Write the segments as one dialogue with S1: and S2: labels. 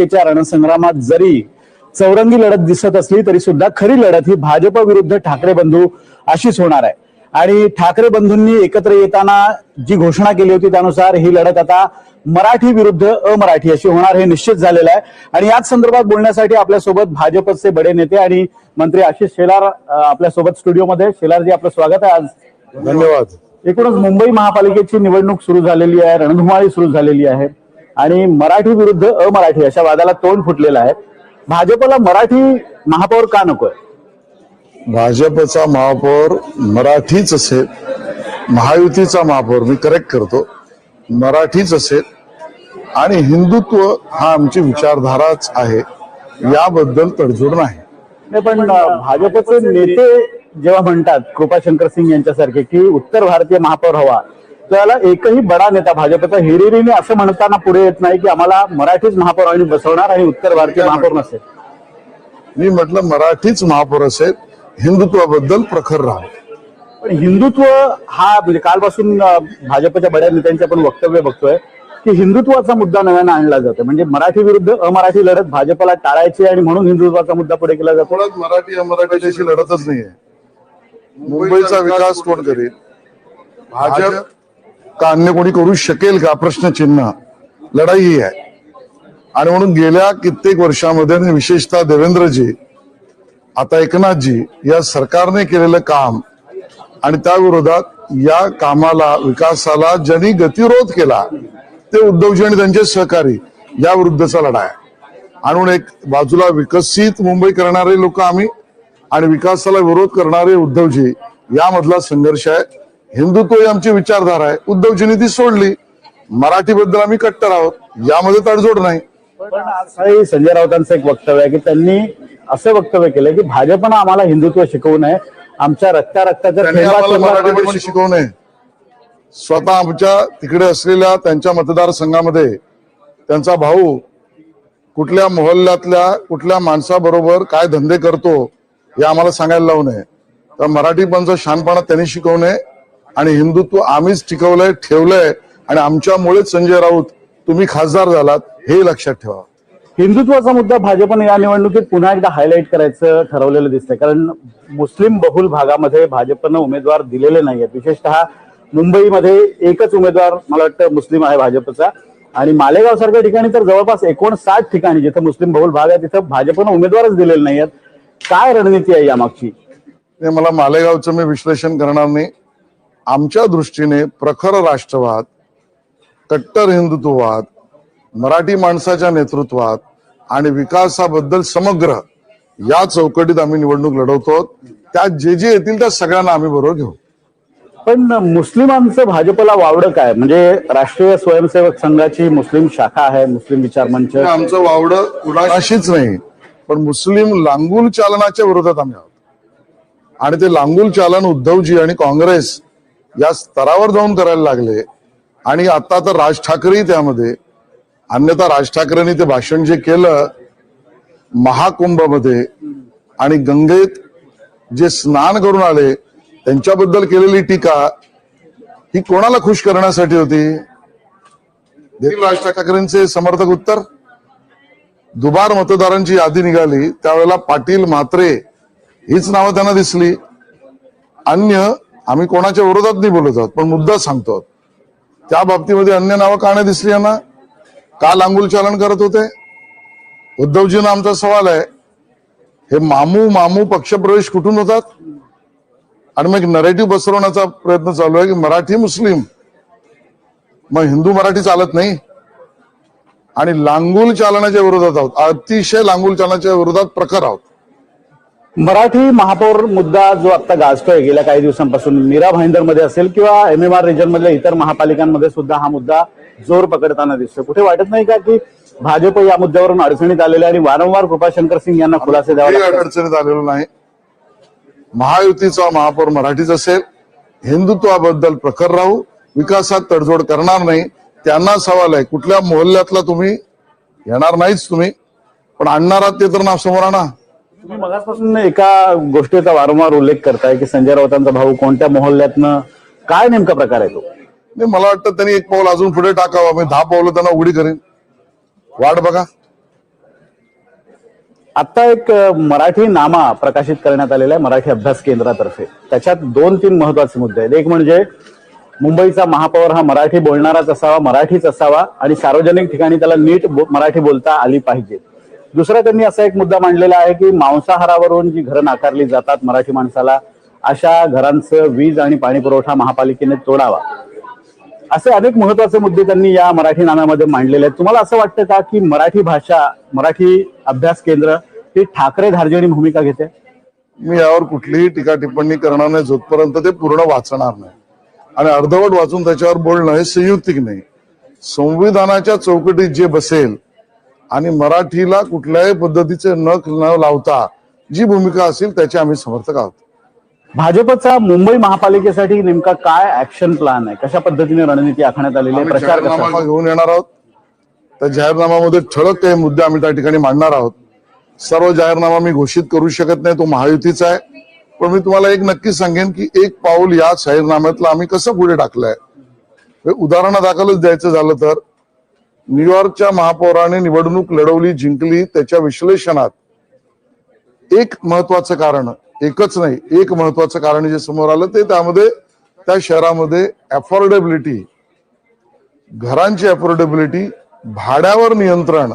S1: रणसंग्रामात जरी चौरंगी लढत दिसत असली तरी सुद्धा खरी लढत ही भाजप विरुद्ध ठाकरे बंधू अशीच होणार आहे. आणि ठाकरे बंधूंनी एकत्र येताना जी घोषणा केली होती त्यानुसार ही लढत आता मराठी विरुद्ध अमराठी अशी होणार हे निश्चित झालेलं आहे. आणि याच संदर्भात बोलण्यासाठी आपल्यासोबत भाजपचे बडे नेते आणि मंत्री आशिष शेलार आपल्यासोबत स्टुडिओमध्ये. शेलारजी आपलं स्वागत आहे आज.
S2: धन्यवाद.
S1: एकूणच मुंबई महापालिकेची निवडणूक सुरू झालेली आहे रणधुमाळी सुरू झालेली आहे. आणि मराठी विरुद्ध अमराठी अशा वादाला तोंड फुटलेलं आहे. भाजपला मराठी महापौर का नकोय?
S2: भाजपचा महापौर मराठीच असेल महायुतीचा महापौर मी करेक्ट करतो मराठीच असेल आणि हिंदुत्व हा आमची विचारधाराच आहे याबद्दल तडजोड नाही.
S1: पण भाजपचे नेते जेव्हा म्हणतात कृपाशंकर सिंग यांच्यासारखे की उत्तर भारतीय महापौर हवा त्याला एकही बडा नेता भाजपचा हिरिरीने असं म्हणताना पुढे येत नाही की आम्हाला मराठीच महापौर आणि बसवणार आणि उत्तर भारतीय महापौर नसेल.
S2: मी म्हटलं मराठीच महापौर असेल हिंदुत्वाबद्दल प्रखर राहा
S1: पण हिंदुत्व हा म्हणजे कालपासून भाजपच्या बड्या नेत्यांचे आपण वक्तव्य बघतोय की हिंदुत्वाचा मुद्दा नव्यानं आणला जातो. म्हणजे मराठी विरुद्ध अमराठी लढत भाजपला टाळायची आणि म्हणून हिंदुत्वाचा मुद्दा पुढे केला जातो.
S2: मुळात मराठी अमराठीची लढतच नाहीये. मुंबईचा विकास कोण करेल? भाजप का अन्य कोणी करू शकेल का? प्रश्नचिन्ह. लढाई ही आहे. आणि म्हणून गेल्या कित्येक वर्षामध्ये आणि विशेषतः देवेंद्रजी आता एकनाथजी या सरकारने केलेलं काम आणि त्या विरोधात या कामाला विकासाला ज्यांनी गतिरोध केला ते उद्धवजी आणि त्यांचे सहकारी या विरुद्धचा लढा आहे. आणि म्हणून एक बाजूला विकसित मुंबई करणारे लोक आम्ही आणि विकासाला विरोध करणारे उद्धवजी यामधला संघर्ष आहे. हिंदुत्व ही आमची विचारधारा आहे. उद्धवजींनी ती सोडली. मराठीबद्दल आम्ही कट्टर आहोत. यामध्ये तडजोड नाही.
S1: पण संजय राऊतांचं एक वक्तव्य आहे की त्यांनी असं वक्तव्य केलं की भाजपनं आम्हाला हिंदुत्व शिकवू नये. आमच्या रक्ता रक्ताच्या
S2: मराठी शिकवू नये. स्वतः आमच्या तिकडे असलेल्या त्यांच्या मतदारसंघामध्ये त्यांचा भाऊ कुठल्या मोहल्ल्यातल्या कुठल्या माणसाबरोबर काय धंदे करतो हे आम्हाला सांगायला लावू नये. तर मराठीपणचा शानपणा त्यांनी शिकवू नये. आणि हिंदुत्व आम्हीच टिकवलंय ठेवलंय आणि आमच्यामुळेच संजय राऊत तुम्ही खासदार झालात हे लक्षात ठेवा.
S1: हिंदुत्वाचा मुद्दा भाजपने या निवडणुकीत पुन्हा एकदा हायलाईट करायचं ठरवलेलं दिसतंय. कारण मुस्लिम बहुल भागामध्ये भाजपनं उमेदवार दिलेले नाहीयेत. विशेषतः मुंबईमध्ये एकच उमेदवार मला वाटतं मुस्लिम आहे भाजपचा. आणि मालेगाव सारख्या ठिकाणी तर जवळपास एकोणसाठ ठिकाणी जिथं मुस्लिम बहुल भाग आहे तिथं भाजपनं उमेदवारच दिलेले नाहीयेत. काय रणनीती आहे यामागची?
S2: मला मालेगावचं मी विश्लेषण करणार नाही. आमच्या दृष्टीने प्रखर राष्ट्रवाद कट्टर हिंदुत्ववाद मराठी माणसाच्या नेतृत्वात आणि विकासाबद्दल समग्र या चौकटीत आम्ही निवडणूक लढवतो. त्यात जे जे येतील त्या सगळ्यांना आम्ही बरोबर घेऊ.
S1: पण मुस्लिमांचं भाजपला वावडं काय? म्हणजे राष्ट्रीय स्वयंसेवक संघाची मुस्लिम शाखा आहे मुस्लिम विचार मंच.
S2: आमचं वावडं कुणाशीच नाही. पण मुस्लिम लांगुल चालनाच्या विरोधात आम्ही आहोत. आणि ते लांगुल चालन उद्धवजी आणि काँग्रेस या स्तरावर जाऊन करायला लागले. आणि आता तर राज ठाकरेही त्यामध्ये. अन्यथा राज ठाकरेंनी ते भाषण जे केलं महाकुंभमध्ये आणि गंगेत जे स्नान करून आले त्यांच्याबद्दल केलेली टीका ही कोणाला खुश करण्यासाठी होती? राज ठाकरेंचे समर्थक उत्तर. दुबार मतदारांची यादी निघाली. त्यावेळेला पाटील म्हात्रे हीच नावं त्यांना दिसली. अन्य आम्ही कोणाच्या विरोधात नाही बोलत आहोत पण मुद्दा सांगतो त्या बाबतीमध्ये अन्य नावं का नाही दिसली यांना? का लांगुल चालन करत होते. उद्धवजींना आमचा सवाल आहे हे मामू मामू पक्षप्रवेश कुठून होतात? आणि मग नरेटिव्ह पसरवण्याचा प्रयत्न चालू आहे की मराठी मुस्लिम मग हिंदू मराठी चालत नाही. आणि लांगुल चालनाच्या विरोधात आहोत अतिशय लांगुल चालनाच्या विरोधात प्रखर आहोत.
S1: मराठी महापौर मुद्दा जो आता गाजतोय गेल्या काही दिवसांपासून मीरा भाईंदरमध्ये असेल किंवा एम एम आर रिजन मधल्या इतर महापालिकांमध्ये सुद्धा हा मुद्दा जोर पकडताना दिसतो कुठे वाटत नाही का की भाजप या मुद्द्यावरून अडचणीत आलेले आणि वारंवार कृपाशंकर सिंग यांना खुलासे द्यावे?
S2: अडचणीत आलेलो नाही. महायुतीचा महापौर मराठीच असेल हिंदुत्वाबद्दल प्रखर राहू विकासात तडजोड करणार नाही त्यांना सवाल आहे कुठल्या मोहल्ल्यातला तुम्ही येणार नाहीच तुम्ही पण आणणार आहात ते तर नाव समोर आणा.
S1: तुम्ही मगासपासून एका गोष्टीचा वारंवार उल्लेख करताय की संजय राऊतांचा भाऊ कोणत्या मोहल्ल्यातनं काय नेमका प्रकार आहे तो?
S2: नाही मला वाटतं त्यांनी एक पाऊल अजून पुढे टाकावं. मी दहा पावलं त्यांना उघडी करेन. वाट बघा.
S1: आता एक मराठी नामा प्रकाशित करण्यात आलेला आहे मराठी अभ्यास केंद्रातर्फे. त्याच्यात दोन तीन महत्त्वाचे मुद्दे आहेत. एक म्हणजे मुंबईचा महापौर हा मराठी बोलणाराच असावा मराठीच असावा आणि सार्वजनिक ठिकाणी त्याला नीट मराठी बोलता आली पाहिजे. दुसरा त्यांनी असा एक मुद्दा मांडलेला आहे की मांसाहारावरून जी घरं नाकारली जातात मराठी माणसाला अशा घरांचं वीज आणि पाणी पुरवठा महापालिकेने तोडावा. असे अनेक महत्त्वाचे मुद्दे त्यांनी या मराठी नानामध्ये मांडलेले आहेत. तुम्हाला असं वाटतं का की मराठी भाषा मराठी अभ्यास केंद्र ही ठाकरे धार्जिणी भूमिका घेते?
S2: मी यावर कुठलीही टीका टिप्पणी करणार नाही जोपर्यंत ते पूर्ण वाचणार नाही. आणि अर्धवट वाचून त्याच्यावर बोलणं हे संयुक्तिक नाही. संविधानाच्या चौकटीत जे बसेल आणि मराठीला कुठल्याही पद्धतीचे नख न लावता जी भूमिका असेल त्याचे आम्ही समर्थक आहोत.
S1: भाजपचा मुंबई महापालिकेसाठी नेमका काय ऍक्शन प्लॅन आहे? कशा पद्धतीने रणनीती आखण्यात आलेली आहे? प्रचार
S2: जाहीरनामा घेऊन येणार आहोत. त्या जाहीरनाम्यामध्ये ठळक काही मुद्दे आम्ही त्या ठिकाणी मांडणार आहोत. सर्व जाहीरनामा मी घोषित करू शकत नाही तो महायुतीचा आहे. पण मी तुम्हाला एक नक्की सांगेन की एक पाऊल या जाहीरनाम्यातलं आम्ही कसं पुढे टाकलंय? उदाहरणादाखलच द्यायचं झालं तर न्यूयॉर्कच्या महापौराने निवडणूक लढवली जिंकली. त्याच्या विश्लेषणात एक महत्वाचं कारण एकच नाही एक महत्वाचं कारण जे समोर आलं ते त्यामध्ये त्या शहरामध्ये अफोर्डेबिलिटी घरांची अफोर्डेबिलिटी भाड्यावर नियंत्रण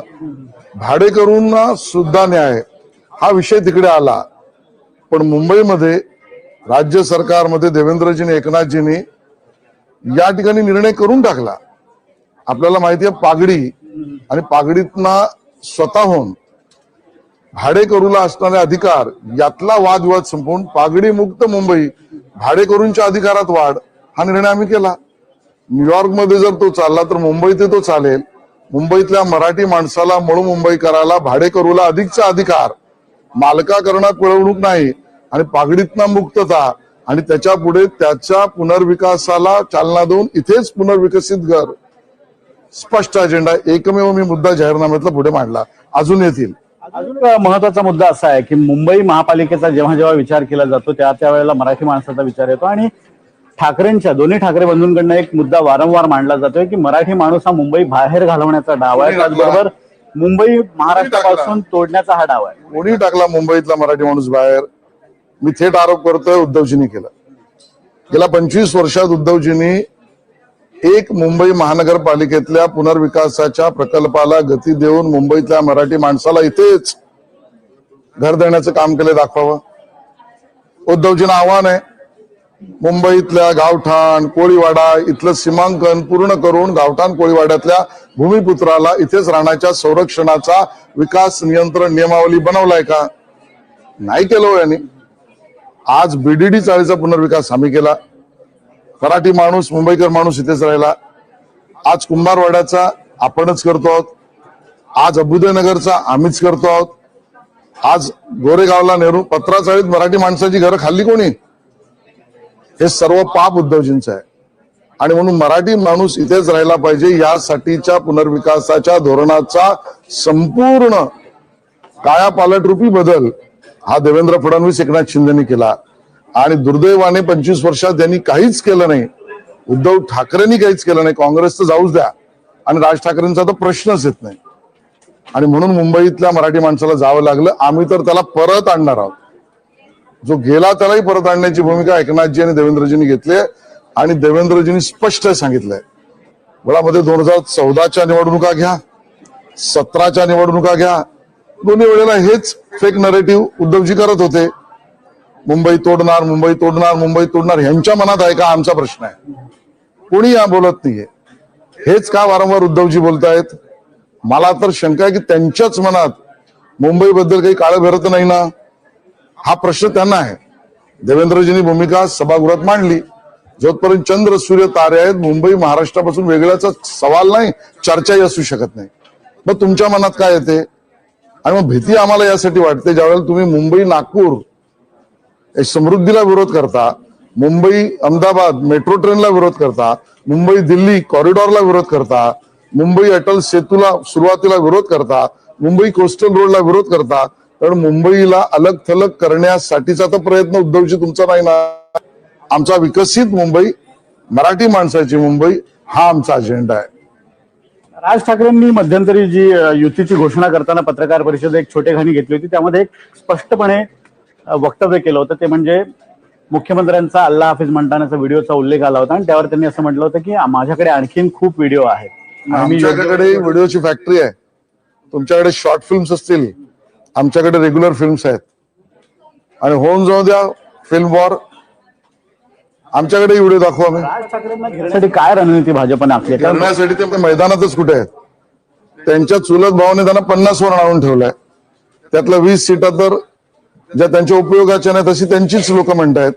S2: भाडेकरूंना सुद्धा न्याय हा विषय तिकडे आला. पण मुंबईमध्ये राज्य सरकारमध्ये देवेंद्रजीने एकनाथजींनी या ठिकाणी निर्णय करून टाकला. आपल्याला माहिती आहे पागडी आणि पागडीतना स्वतःहून भाडेकरूला असणारे अधिकार यातला वादविवाद संपवून पागडी मुक्त मुंबई भाडेकरूंच्या अधिकारात वाढ हा निर्णय आम्ही केला. न्यूयॉर्कमध्ये जर तो चालला तर मुंबईत तो चालेल. मुंबईतल्या मराठी माणसाला मूळ मुंबईकराला भाडेकरूला अधिकचा अधिकार. मालकाकरणात पिळवणूक नाही आणि पागडीतना मुक्तता आणि त्याच्या पुढे त्याच्या पुनर्विकासाला चालना देऊन इथेच पुनर्विकसित घर. स्पष्ट अजेंडा एकमेव मी मुद्दा जाहीरनाम्यातला पुढे मांडला. अजून येतील.
S1: अजून महत्त्वाचा मुद्दा असा आहे की मुंबई महापालिकेचा जेव्हा जेव्हा विचार केला जातो त्या त्यावेळेला मराठी माणसाचा विचार येतो. आणि ठाकरेंच्या दोन्ही ठाकरे बंधूंकडनं एक मुद्दा वारंवार मांडला जातोय की मराठी माणूस हा मुंबई बाहेर घालवण्याचा डाव आहे? त्याचबरोबर मुंबई महाराष्ट्रापासून तोडण्याचा हा डाव आहे.
S2: कोणी टाकला मुंबईतला मराठी माणूस बाहेर? मी थेट आरोप करतोय उद्धवजींनी केला. गेल्या पंचवीस वर्षात उद्धवजींनी एक मुंबई महानगरपालिकेतल्या पुनर्विकासाच्या प्रकल्पाला गती देऊन मुंबईतल्या मराठी माणसाला इथेच घर देण्याचं काम केलं दाखवावं. उद्धवजींना आव्हान आहे. मुंबईतल्या गावठाण कोळीवाडा इथलं सीमांकन पूर्ण करून गावठाण कोळीवाड्यातल्या भूमिपुत्राला इथेच राहण्याच्या संरक्षणाचा विकास नियंत्रण नियमावली बनवलाय का? नाही केलं हो यांनी. आज बीडीडी चाळीचा पुनर्विकास आम्ही केला. मराठी माणूस मुंबईकर माणूस इथेच राहिला. आज कुंभारवाड्याचा आपणच करतो आहोत. आज अभ्युदयनगरचा आम्हीच करतो आहोत. आज गोरेगावला नेहरू पत्राचाळीत मराठी माणसाची घरं खाल्ली कोणी? हे सर्व पाप उद्धवजींचं आहे. आणि म्हणून मराठी माणूस इथेच राहिला पाहिजे यासाठीच्या पुनर्विकासाच्या धोरणाचा संपूर्ण कायापालट रूपी बदल हा देवेंद्र फडणवीस एकनाथ शिंदेनी केला. आणि दुर्दैवाने पंचवीस वर्षात त्यांनी काहीच केलं नाही. उद्धव ठाकरेंनी काहीच केलं नाही. काँग्रेस तर जाऊच द्या. आणि राज ठाकरेंचा तर प्रश्नच येत नाही. आणि म्हणून मुंबईतल्या मराठी माणसाला जावं लागलं. आम्ही तर त्याला परत आणणार आहोत. जो गेला त्यालाही परत आणण्याची भूमिका एकनाथजी आणि देवेंद्रजींनी घेतली आहे. आणि देवेंद्रजींनी स्पष्ट सांगितलंय. मुळामध्ये दोन हजार चौदाच्या निवडणुका घ्या. सतराच्या निवडणुका घ्या. दोन्ही वेळेला हेच फेक नरेटिव्ह उद्धवजी करत होते. मुंबई तोडणार मुंबई तोडणार मुंबई तोडणार ह्यांच्या मनात आहे का? आमचा प्रश्न आहे. कोणी या बोलत नाहीये. हेच का वारंवार उद्धवजी बोलतायत? मला तर शंका आहे की त्यांच्याच मनात मुंबईबद्दल काही काळं भरत नाही ना? हा प्रश्न त्यांना आहे. देवेंद्रजींनी भूमिका सभागृहात मांडली. जोपर्यंत चंद्र सूर्य तारे आहेत मुंबई महाराष्ट्रापासून वेगळ्याचा सवाल नाही चर्चाही असू शकत नाही. मग तुमच्या मनात काय येते? आणि मग भीती आम्हाला यासाठी वाटते ज्यावेळेला तुम्ही मुंबई नागपूर समृद्धीला विरोध करता मुंबई अहमदाबाद मेट्रो ट्रेनला विरोध करता मुंबई दिल्ली कॉरिडॉरला विरोध करता मुंबई अटल सेतूला सुरुवातीला विरोध करता मुंबई कोस्टल रोडला विरोध करता तर मुंबईला अलग थलग करण्यासाठीचा तर प्रयत्न उद्धवजी तुमचा नाही ना? आमचा विकसित मुंबई मराठी माणसाची मुंबई हा आमचा अजेंडा आहे.
S1: राज ठाकरेंनी मध्यंतरी जी युतीची घोषणा करताना पत्रकार परिषद एक छोटेखानी घेतली होती त्यामध्ये एक स्पष्टपणे वक्तव्य केलं होतं. ते म्हणजे मुख्यमंत्र्यांचा अल्ला हाफिज म्हणतानाचा व्हिडिओचा उल्लेख आला होता आणि त्यावर त्यांनी असं म्हटलं होतं की माझ्याकडे आणखीन खूप व्हिडिओ आहेत.
S2: आमच्याकडे व्हिडिओची फॅक्टरी आहे. तुमच्याकडे शॉर्ट फिल्म्स असतील. आमच्याकडे रेग्युलर फिल्म्स आहेत. आणि होऊन जाऊ द्या फिल्म वॉर आमच्याकडे व्हिडिओ दाखवू आम्ही.
S1: काय रणनीती भाजपने? कारण
S2: करण्यासाठी ते मैदानातच कुठे आहेत? त्यांच्या चुलत भावाने त्यांना पन्नास वर आणून ठेवलंय. त्यातल्या वीस सीटा तर ज्या त्यांच्या उपयोगाच्या नाही तशी त्यांचीच लोक म्हणतायत.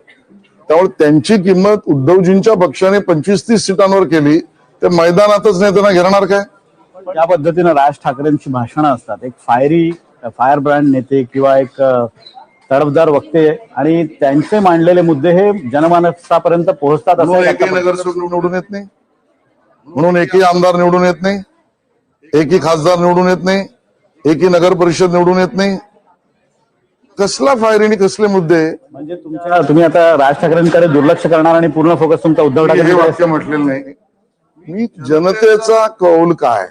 S2: त्यामुळे त्यांची किंमत उद्धवजींच्या पक्षाने पंचवीस तीस सीटांवर केली ते मैदानातच नाही त्यांना घेणार काय?
S1: ज्या पद्धतीनं राज ठाकरेंची भाषणं असतात. एक फायरी फायर ब्रँड नेते किंवा एक तडफदार वक्ते आणि त्यांचे मांडलेले मुद्दे हे जनमानसापर्यंत पोहोचतात असं
S2: म्हणून एकही
S1: याचा-
S2: नगरसेवक निवडून येत नाही. म्हणून एकही आमदार निवडून येत नाही. एकही खासदार निवडून येत नाही. एकही नगर परिषद निवडून येत नाही. कसला फायरिंग कसले मुद्दे?
S1: म्हणजे तुमच्या तुम्ही आता राज ठाकरेंकडे दुर्लक्ष करणार आणि पूर्ण फोकस तुमचा उद्धव
S2: हे
S1: ठाकरे
S2: वाक्य म्हटलेलं नाही. मी जनतेचा कौल काय?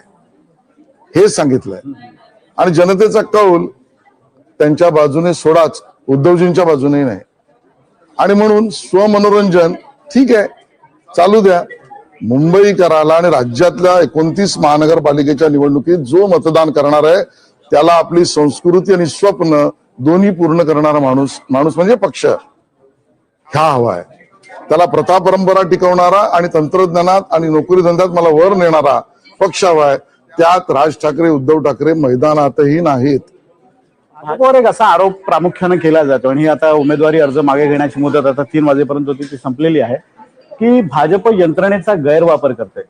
S2: हे सांगितलंय. आणि जनतेचा कौल त्यांच्या बाजूने सोडाच उद्धवजींच्या बाजूने नाही. आणि म्हणून स्वमनोरंजन ठीक आहे चालू द्या. मुंबईकराला आणि राज्यातल्या एकोणतीस महानगरपालिकेच्या निवडणुकीत जो मतदान करणार आहे त्याला आपली संस्कृती आणि स्वप्न दोन्ही पूर्ण करणारा माणूस माणूस म्हणजे पक्ष. ह्या हवा आहे. त्याला प्रथा परंपरा टिकवणारा आणि तंत्रज्ञानात आणि नोकरी धंद्यात मला वर नेणारा पक्ष हवा आहे. त्यात राज ठाकरे उद्धव ठाकरे मैदानातही नाहीत.
S1: वर एक असा आरोप प्रामुख्याने केला जातो आणि आता उमेदवारी अर्ज मागे घेण्याची मुदत आता तीन वाजेपर्यंत होती ती संपलेली आहे की भाजप यंत्रणेचा गैरवापर करते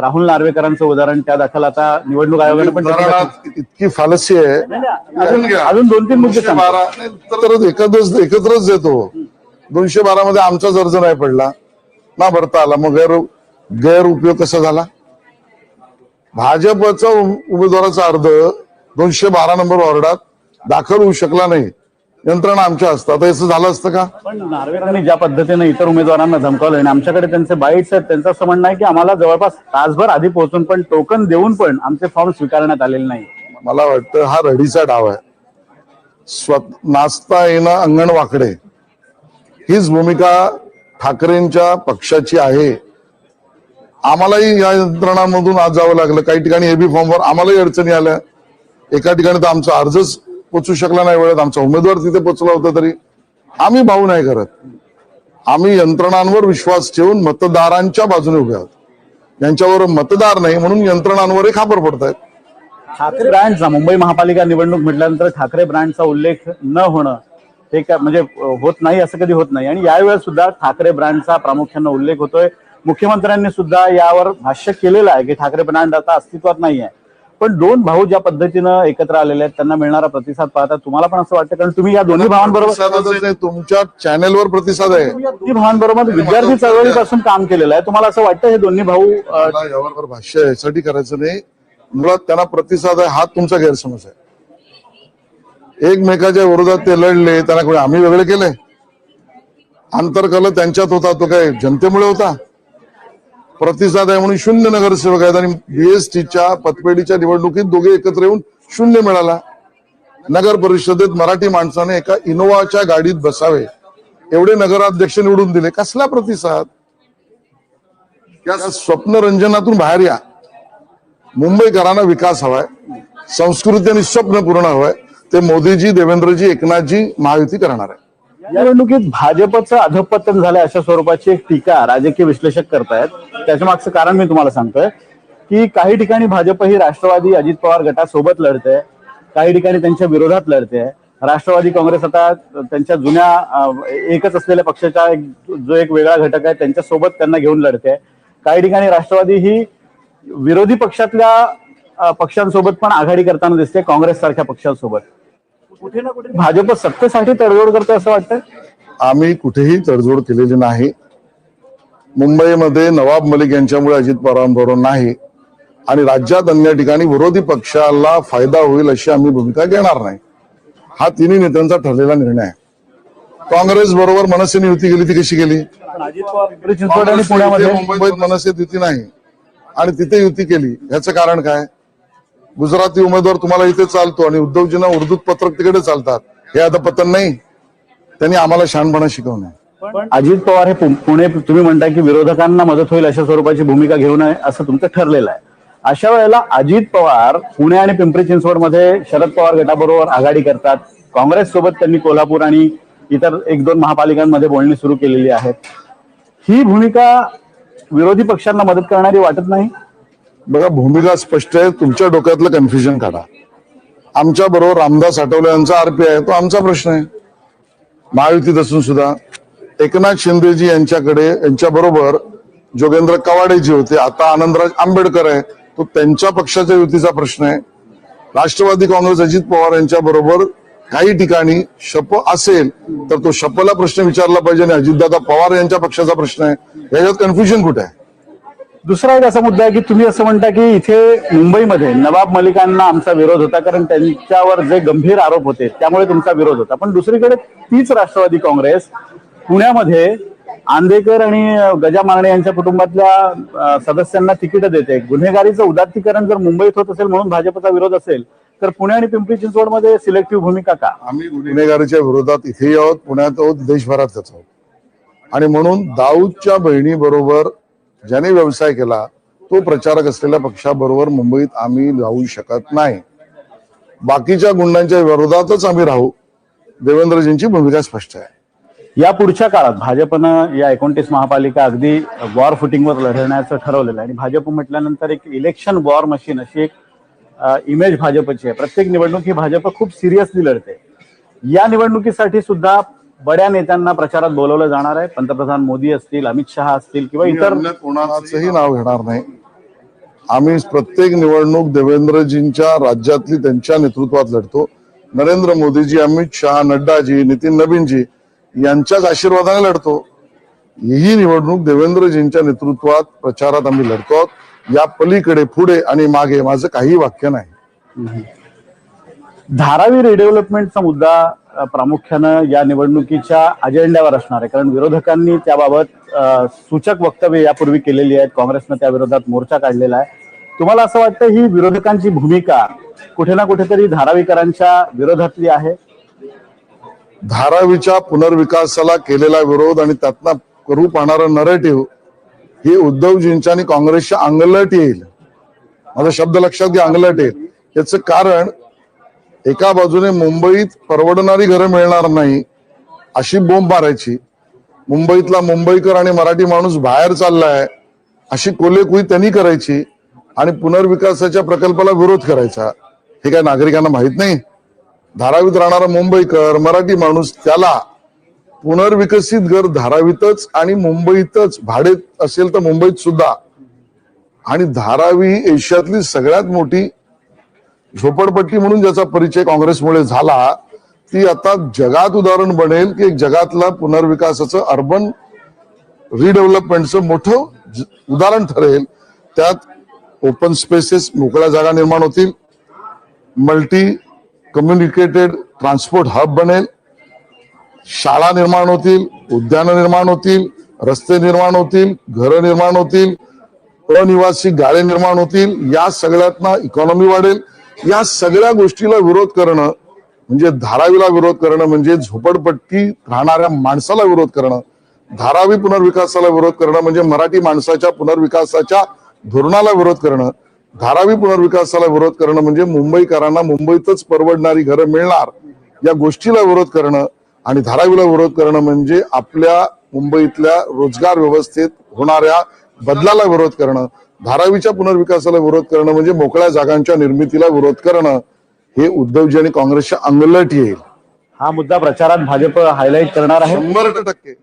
S1: राहुल नार्वेकरांचं उदाहरण त्या दाखल आता निवडणूक आयोगाने पण
S2: इतकी फालसी आहे.
S1: अजून अजून दोन तीन मुद्दे
S2: दोनशे. बारा नाही, तर एकत्रच एकत्रच देतो. दोनशे बारा मध्ये आमचाच अर्ज नाही पडला. ना भरता आला. मग गैर गैरउपयोग कसा झाला? भाजपचा उम- उमेदवाराचा अर्ज दोनशे बारा नंबर वॉर्डात दाखल होऊ शकला नाही. यंत्रणा आमच्या असतात. आता याचं झालं असतं का?
S1: पण नार्वेकरांनी ज्या पद्धतीने इतर उमेदवारांना धमकावलं आणि आमच्याकडे त्यांचे बाईट्स आहेत त्यांचं असं म्हणणं आहे की आम्हाला जवळपास तासभर आधी पोहोचून पण टोकन देऊन पण आमचे फॉर्म स्वीकारण्यात आलेले नाही.
S2: मला वाटतं हा रडीचा डाव आहे. स्व नाचता येणं अंगण वाकडे हीच भूमिका ठाकरेंच्या पक्षाची आहे. आम्हालाही या यंत्रणांमधून आज जावं लागलं. काही ठिकाणी एबी फॉर्मवर आम्हालाही अडचणी आल्या. एका ठिकाणी तर आमचा अर्जच पोचू शकला नाही वेळेत. आमचा उमेदवार तिथे पोचला होता तरी. आम्ही भाऊ नाही करत आम्ही यंत्रणांवर विश्वास ठेवून मतदारांच्या बाजूने उभे आहोत. यांच्यावर मतदार नाही म्हणून यंत्रणांवरही खापर पडतायत.
S1: ठाकरे ब्रँडचा मुंबई महापालिका निवडणूक म्हटल्यानंतर ठाकरे ब्रँडचा उल्लेख न होणं हे काय म्हणजे होत नाही असं कधी होत नाही. आणि यावेळेस सुद्धा ठाकरे ब्रँडचा प्रामुख्यानं उल्लेख होतोय. मुख्यमंत्र्यांनी सुद्धा यावर भाष्य केलेलं आहे की ठाकरे ब्रँड आता अस्तित्वात नाही आहे पण दोन भाऊ ज्या पद्धतीनं एकत्र आलेले आहेत त्यांना मिळणारा प्रतिसाद पाहता तुम्हाला पण असं वाटतं? कारण तुम्ही या दोन्ही भावांबरोबर
S2: तुमच्या चॅनेलवर प्रतिसाद आहे.
S1: या दोन्ही भावांबरोबर विद्यार्थी चळवळीपासून काम केलेलं आहे. तुम्हाला असं वाटतं हे दोन्ही भाऊ
S2: यावर भाष्य यासाठी करायचं नाही. मुळात त्यांना प्रतिसाद आहे हा तुमचा गैरसमज आहे. एकमेकाच्या विरोधात ते लढले त्यांना कोणी आम्ही वेगळे केले? आंतरकल त्यांच्यात होता तो काय जनतेमुळे होता? प्रतिसाद आहे म्हणून शून्य नगरसेवक आहेत आणि बीएसटीच्या पतपेढीच्या निवडणुकीत दोघे एकत्र येऊन शून्य मिळाला. नगर परिषदेत मराठी माणसाने एका इनोवाच्या गाडीत बसावे. एवढे नगराध्यक्ष निवडून दिले. कसला प्रतिसाद? या स्वप्नरंजनातून बाहेर या. मुंबईकरांना विकास हवाय. संस्कृती आणि स्वप्न पूर्ण हवंय. ते मोदीजी देवेंद्रजी एकनाथजी महायुती करणार आहे
S1: या निवडणुकीत भाजपचं अधपतन झालं अशा स्वरूपाची एक टीका राजकीय विश्लेषक करतायत. त्याच्या मागचं कारण मी तुम्हाला सांगतोय की काही ठिकाणी भाजप ही राष्ट्रवादी अजित पवार गटासोबत लढते काही ठिकाणी त्यांच्या विरोधात लढते राष्ट्रवादी काँग्रेस आता त्यांच्या जुन्या एकच असलेल्या पक्षाचा एक जो एक वेगळा घटक आहे त्यांच्यासोबत त्यांना घेऊन लढते काही ठिकाणी राष्ट्रवादी ही विरोधी पक्षातल्या पक्षांसोबत पण आघाडी करताना दिसते काँग्रेस सारख्या पक्षांसोबत. कुठे ना कुठे भाजप सत्तेसाठी तडजोड करते असं वाटतं
S2: आम्ही कुठेही तडजोड केलेली नाही. मुंबईमध्ये नवाब मलिक यांच्यामुळे अजित पवारांबरोबर नाही. आणि राज्यात अन्य ठिकाणी विरोधी पक्षाला फायदा होईल अशी आम्ही भूमिका घेणार नाही. हा तिन्ही नेत्यांचा ठरलेला निर्णय आहे. काँग्रेस बरोबर मनसेने युती गेली ती कशी गेली
S1: पण अजित पवार पिंपरी चिंचवड आणि पुण्यामध्ये.
S2: मुंबईत मनसे युती नाही. आणि तिथे युती केली. ह्याचं कारण काय? गुजराती उमेदवार तुम्हाला इथे चालतो आणि उद्धवजींना उर्दूत पत्रक तिकडे चालतात. हे आता पतन नाही. त्यांनी आम्हाला शहाणपणा शिकवू नये
S1: पण अजित पवार हे पुणे तुम्ही म्हणताय की विरोधकांना मदत होईल अशा स्वरूपाची भूमिका घेऊ नये असं तुमचं ठरलेलं आहे. अशा वेळेला अजित पवार पुणे आणि पिंपरी चिंचवडमध्ये शरद पवार गटाबरोबर आघाडी करतात. काँग्रेस सोबत त्यांनी कोल्हापूर आणि इतर एक दोन महापालिकांमध्ये बोलणी सुरू केलेली आहेत. ही भूमिका विरोधी पक्षांना मदत करणारी वाटत नाही?
S2: बघा भूमिका स्पष्ट आहे तुमच्या डोक्यातलं कन्फ्युजन काढा. आमच्या बरोबर रामदास आठवले यांचा आरपी आहे तो आमचा प्रश्न आहे. महायुतीत असून सुद्धा एकनाथ शिंदेजी यांच्याकडे यांच्या बरोबर जोगेंद्र कवाडेजी होते आता आनंदराज आंबेडकर आहे तो त्यांच्या पक्षाच्या युतीचा प्रश्न आहे. राष्ट्रवादी काँग्रेस अजित पवार यांच्या बरोबर काही ठिकाणी शप असेल तर तो शपला प्रश्न विचारला पाहिजे आणि अजितदादा पवार यांच्या पक्षाचा प्रश्न आहे. याच्यात कन्फ्युजन कुठे आहे?
S1: दुसरा एक असा मुद्दा आहे की तुम्ही असं म्हणता की इथे मुंबईमध्ये नवाब मलिकांना आमचा विरोध होता कारण त्यांच्यावर जे गंभीर आरोप होते त्यामुळे तुमचा विरोध होता. पण दुसरीकडे तीच राष्ट्रवादी काँग्रेस पुण्यामध्ये आंदेकर आणि गजा मारणे यांच्या कुटुंबातल्या सदस्यांना तिकीट देते. गुन्हेगारीचं उदात्तीकरण जर मुंबईत होत असेल म्हणून भाजपचा विरोध असेल तर पुणे आणि पिंपरी चिंचवडमध्ये सिलेक्टिव्ह भूमिका का?
S2: आम्ही गुन्हेगारीच्या विरोधात इथेही आहोत पुण्यात आहोत देशभरात आहोत. आणि म्हणून दाऊदच्या बहिणी बरोबर ज्याने व्यवसाय केला तो प्रचारक असलेल्या पक्षाबरोबर मुंबईत आम्ही राहू शकत नाही. बाकीच्या गुंडांच्या विरोधातच आम्ही राहू. देवेंद्रजींची भूमिका स्पष्ट आहे.
S1: या पुढच्या काळात भाजपनं या एकोणतीस महापालिका अगदी वॉर फुटिंगवर लढवण्याचं ठरवलेलं आहे. आणि भाजप म्हटल्यानंतर एक इलेक्शन वॉर मशीन अशी एक इमेज भाजपची आहे. प्रत्येक निवडणूक ही भाजप खूप सिरियसली लढते. या निवडणुकीसाठी सुद्धा बड्या नेत्यांना प्रचारात बोलवलं जाणार आहे. पंतप्रधान मोदी असतील अमित शहा असतील किंवा इतर
S2: कोणाचंही नाव घेणार नाही. आम्ही प्रत्येक निवडणूक देवेंद्रजींच्या राज्यातली त्यांच्या नेतृत्वात लढतो. नरेंद्र मोदीजी अमित शहा नड्डाजी नितीन नवीनजी यांच्याच आशीर्वादाने लढतो. ही निवडणूक देवेंद्रजींच्या नेतृत्वात प्रचारात आम्ही लढतो. या पलीकडे पुढे आणि मागे माझं काही वाक्य नाही.
S1: धारावी रिडेव्हलपमेंटचा मुद्दा प्रामुख्यानं या निवडणुकीच्या अजेंड्यावर असणार आहे. कारण विरोधकांनी त्याबाबत सूचक वक्तव्य यापूर्वी केलेली आहेत. काँग्रेसनं त्या विरोधात मोर्चा काढलेला आहे. तुम्हाला असं वाटतं ही विरोधकांची भूमिका कुठे ना कुठेतरी धारावीकरांच्या विरोधातली आहे?
S2: धारावीच्या पुनर्विकासाला केलेला विरोध आणि त्यातनं करू पाहणारा नरेटिव्ह हे उद्धवजींच्या आणि काँग्रेसच्या अंगलट येईल. माझा शब्द लक्षात घ्या अंगलट येईल. याचं कारण एका बाजूने मुंबईत परवडणारी घरं मिळणार नाही अशी बोंब मारायची. मुंबईतला मुंबईकर आणि मराठी माणूस बाहेर चाललाय अशी कोलेकुई त्यांनी करायची आणि पुनर्विकासाच्या प्रकल्पाला विरोध करायचा. हे काय नागरिकांना माहीत नाही? धारावीत राहणारा मुंबईकर मराठी माणूस त्याला पुनर्विकसित घर धारावीतच आणि मुंबईतच भाडे असेल तर मुंबईत सुद्धा. आणि धारावी एशियातली सगळ्यात मोठी झोपडपट्टी म्हणून ज्याचा परिचय काँग्रेसमुळे झाला ती आता जगात उदाहरण बनेल की एक जगातला पुनर्विकासाचं अर्बन रिडेव्हलपमेंटचं मोठं उदाहरण ठरेल. त्यात ओपन स्पेसेस मोकळ्या जागा निर्माण होतील. मल्टी कम्युनिकेटेड ट्रान्सपोर्ट हब बनेल. शाळा निर्माण होतील उद्यानं निर्माण होतील रस्ते निर्माण होतील घरं निर्माण होतील अनिवासी गाळे निर्माण होतील. या सगळ्यातनं इकॉनॉमी वाढेल. या सगळ्या गोष्टीला विरोध करणं म्हणजे धारावीला विरोध करणं म्हणजे झोपडपट्टी राहणाऱ्या माणसाला विरोध करणं धारावी पुनर्विकासाला विरोध करणं म्हणजे मराठी माणसाच्या पुनर्विकासाच्या धोरणाला विरोध करणं धारावी पुनर्विकासाला विरोध करणं म्हणजे मुंबईकरांना मुंबईतच परवडणारी घरं मिळणार या गोष्टीला विरोध करणं आणि धारावीला विरोध करणं म्हणजे आपल्या मुंबईतल्या रोजगार व्यवस्थेत होणाऱ्या बदलाला विरोध करणं. धारावीच्या पुनर्विकासाला विरोध करणं म्हणजे मोकळ्या जागांच्या निर्मितीला विरोध करणं हे उद्धवजी आणि काँग्रेसच्या अंगलट येईल.
S1: हा मुद्दा प्रचारात भाजप हायलाईट करणार आहे.
S2: शंभर टक्के.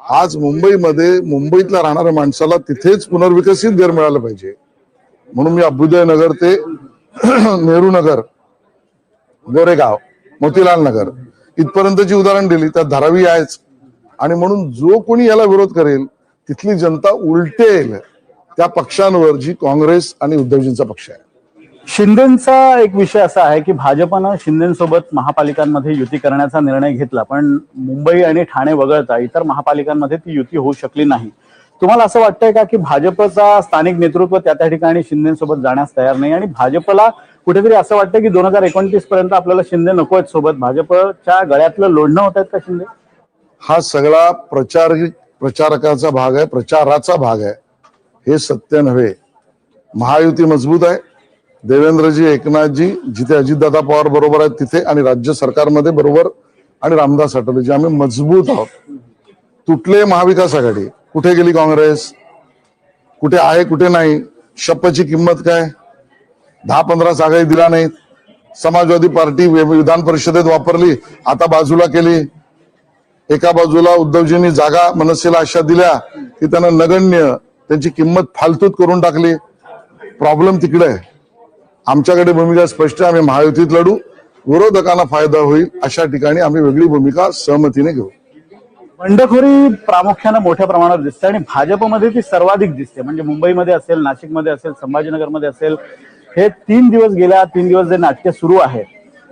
S2: आज मुंबईमध्ये मुंबईतल्या राहणाऱ्या माणसाला तिथेच पुनर्विकसित घर मिळालं पाहिजे. म्हणून मी अभ्युदय नगर ते नेहरू नगर गोरेगाव मोतीलाल नगर इथपर्यंतची उदाहरण दिली. त्यात धारावी आहेच. आणि म्हणून जो कोणी याला विरोध करेल तिथली जनता उलटेल. त्या पक्षांवर जी काँग्रेस आणि उद्धवजींचा पक्ष आहे.
S1: शिंदेचा एक विषय असा आहे की भाजपनं शिंदेसोबत महापालिकांमध्ये युती करण्याचा निर्णय घेतला पण मुंबई आणि ठाणे वगळता इतर महापालिकांमध्ये ती युती होऊ शकली नाही. तुम्हाला असं वाटतंय का की भाजपचा स्थानिक नेतृत्व त्या त्या ठिकाणी शिंदेसोबत जाण्यास तयार नाही? आणि भाजपला कुठेतरी असं वाटतं की दोन हजार एकोणतीस पर्यंत आपल्याला शिंदे नको आहेत सोबत? भाजपच्या गळ्यातलं लोढणं होत आहेत का शिंदे?
S2: हा सगळा प्रचार प्रचारकाचा भाग आहे प्रचाराचा भाग आहे. हे सत्य नव्हे. महायुती मजबूत आहे. देवेंद्रजी एकनाथजी जिथे अजितदादा पवार बरोबर आहेत तिथे आणि राज्य सरकारमध्ये बरोबर आणि रामदास आठवलेजी. आम्ही मजबूत आहोत. तुटले महाविकास आघाडी. कुठे गेली काँग्रेस? कुठे आहे कुठे नाही? शपथची किंमत काय? दहा पंधरा जागाही दिला नाहीत. समाजवादी पार्टी विधान परिषदेत वापरली. आता बाजूला केली. एका बाजूला उद्धवजींनी जागा मनसेला अशा दिल्या की त्यांना नगण्य त्यांची किंमत फालतूत करून टाकली. प्रॉब्लेम तिकडे आहे. आमच्याकडे भूमिका स्पष्ट आहे आम्ही महायुतीत लढू. विरोधकांना फायदा होईल अशा ठिकाणी आम्ही वेगळी भूमिका सहमतीने घेऊ.
S1: बंडखोरी प्रामुख्यानं मोठ्या प्रमाणात दिसते आणि भाजपमध्ये ती सर्वाधिक दिसते. म्हणजे मुंबईमध्ये असेल नाशिकमध्ये असेल संभाजीनगरमध्ये असेल हे तीन दिवस गेल्या तीन दिवस जे नाट्य सुरू आहे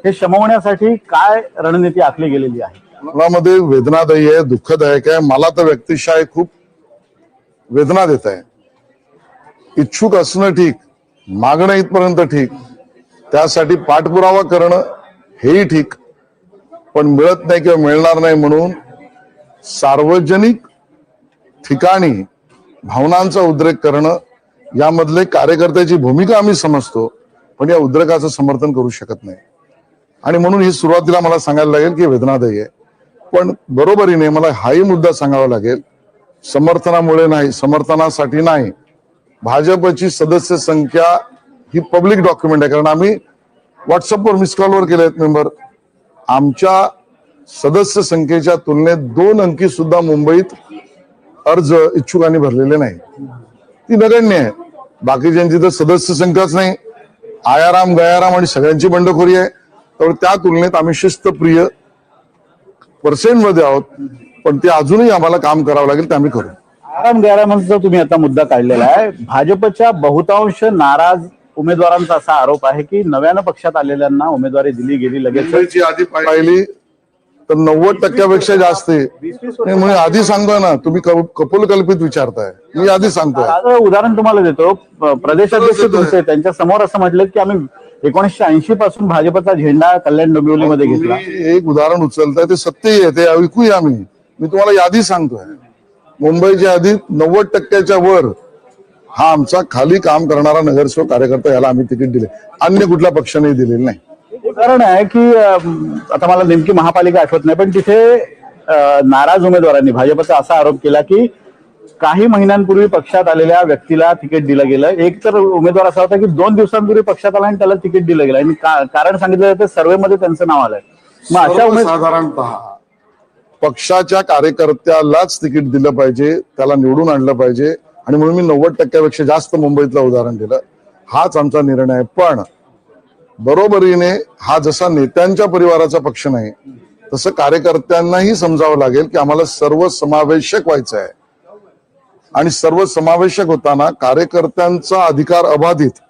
S1: हे शमवण्यासाठी काय रणनीती आखली गेलेली आहे?
S2: मनामध्ये वेदनादायी आहे दुःखदायक आहे. मला तर व्यक्तिशः खूप वेदना देत आहे. इच्छुक असणं ठीक मागणं इथपर्यंत ठीक त्यासाठी पाठपुरावा करणं हेही ठीक पण मिळत नाही किंवा मिळणार नाही म्हणून सार्वजनिक ठिकाणी भावनांचा उद्रेक करणं यामधले कार्यकर्त्याची भूमिका आम्ही समजतो पण या उद्रेकाचं समर्थन करू शकत नाही. आणि म्हणून ही सुरुवातीला मला सांगायला लागेल की वेदनादायी आहे. पण बरोबरीने मला हाही मुद्दा सांगावा लागेल समर्थनामुळे नाही समर्थनासाठी नाही. भाजपची सदस्य संख्या ही पब्लिक डॉक्युमेंट आहे. कारण आम्ही व्हॉट्सअपवर मिस कॉलवर केले आहेत मेंबर आमच्या सदस्य संख्येच्या तुलनेत दोन अंकी सुद्धा मुंबईत अर्ज इच्छुकांनी भरलेले नाही. ती नगण्य आहे. बाकीच्यांची तर सदस्य संख्याच नाही. आयाराम गयाराम आणि सगळ्यांची बंडखोरी आहे. तर त्या तुलनेत आम्ही शिस्तप्रिय पर्सेंटमध्ये आहोत. पण ते अजूनही आम्हाला काम करावं लागेल ते आम्ही करू.
S1: आराम गैरामांचा तुम्ही आता मुद्दा काढलेला आहे भाजपच्या बहुतांश नाराज उमेदवारांचा असा आरोप आहे की नव्यानं पक्षात आलेल्यांना उमेदवारी दिली गेली लगेच.
S2: मुंबईची आधी पाहिली. तर नव्वद टक्क्यापेक्षा जास्त आहे. नाही, म्हणून आधी सांगतोय ना तुम्ही कप- कपोल कल्पित विचारताय. मी आधी सांगतोय.
S1: आता उदाहरण तुम्हाला देतो. प- प्रदेशाध्यक्ष तुमचे त्यांच्यासमोर असं म्हटलं की आम्ही एकोणीसशे ऐंशी पासून भाजपचा झेंडा कल्याण डोंबिवलीमध्ये घेतला.
S2: तुम्ही एक उदाहरण उचलताय ते सत्यही आहे ते ऐकूया आम्ही मी तुम्हाला यादी सांगतोय. मुंबईच्या आधी नव्वद टक्क्याच्या वर हा आमचा खाली काम करणारा नगरसेवक कार्यकर्ता याला आम्ही तिकीट दिले. अन्य कुठल्या पक्षाने दिलेलं नाही.
S1: उदाहरण आहे की अं, आता मला नेमकी महापालिका आठवत नाही पण तिथे अं, नाराज उमेदवारांनी भाजपचा असा आरोप केला की काही महिन्यांपूर्वी पक्षात आलेल्या व्यक्तीला तिकीट दिलं गेलं. एक तर उमेदवार असा होता की दोन दिवसांपूर्वी पक्षात आला आणि त्याला तिकीट दिलं गेलं. आणि का- कारण सांगितलं जातं सर्वेमध्ये त्यांचं नाव आलंय. मग अशा उमेद
S2: साधारणतः पक्षाच्या कार्यकर्त्यालाच तिकीट दिलं पाहिजे त्याला निवडून आणलं पाहिजे. आणि म्हणून मी नव्वद टक्क्यापेक्षा जास्त मुंबईतलं उदाहरण दिलं. हाच आमचा निर्णय आहे. पण बरोबरीने हा जसा नेत्यांच्या परिवाराचा पक्ष नाही तसं कार्यकर्त्यांनाही समजावं लागेल की आम्हाला सर्व समावेशक व्हायचं आहे आणि सर्व समावेशक होताना कार्यकर्त्यांचा अधिकार अबाधित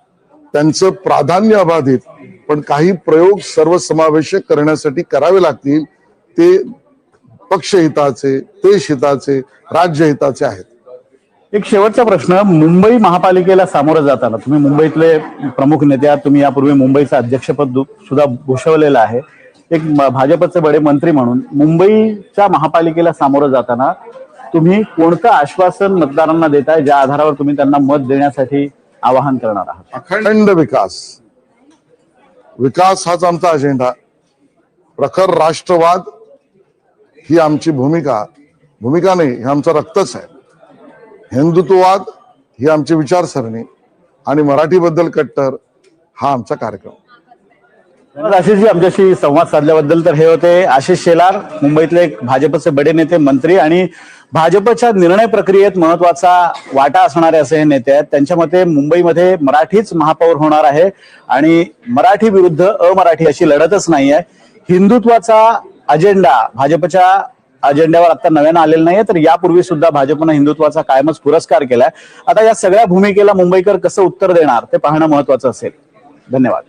S2: त्यांचं प्राधान्य अबाधित पण काही प्रयोग सर्व समावेशक करण्यासाठी करावे लागतील ते पक्षहिताचे देशहिताचे राज्यहिताचे आहेत.
S1: एक शेवटचा प्रश्न मुंबई महापालिकेला सामोरं जाताना तुम्ही मुंबईतले प्रमुख नेते आहात तुम्ही यापूर्वी मुंबईचं अध्यक्षपद सुद्धा भूषवलेलं आहे. एक भाजपचे बडे मंत्री म्हणून मुंबईच्या महापालिकेला सामोरं जाताना तुम्ही कोणतं आश्वासन मतदारांना देताय ज्या आधारावर तुम्ही त्यांना मत देण्यासाठी आवाहन करणार आहात?
S2: अखंड विकास. विकास हाच आमचा अजेंडा प्रखर राष्ट्रवाद ही आमची भूमिका. भूमिका नाही हे आमचं रक्तच आहे. हिंदुत्ववाद ही आमची विचारसरणी आणि मराठीबद्दल कट्टर हा आमचा कार्यक्रम.
S1: आशिषजी आमच्याशी संवाद साधल्याबद्दल तर हे होते आशिष शेलार मुंबईतले एक भाजपचे बडे नेते मंत्री आणि भाजपच्या निर्णय प्रक्रियेत महत्त्वाचा वाटा असणारे असे हे नेते आहेत. त्यांच्या मते मुंबईमध्ये मराठीच महापौर होणार आहे आणि मराठी विरुद्ध अमराठी अशी लढतच नाही आहे हिंदुत्वाचा अजेंडा भाजपच्या अजेंड्यावर आता नव्यानं आलेला नाहीये तर यापूर्वी सुद्धा भाजपनं हिंदुत्वाचा कायमच पुरस्कार केलाय. आता या सगळ्या भूमिकेला मुंबईकर कसं उत्तर देणार ते पाहणं महत्वाचं असेल. धन्यवाद.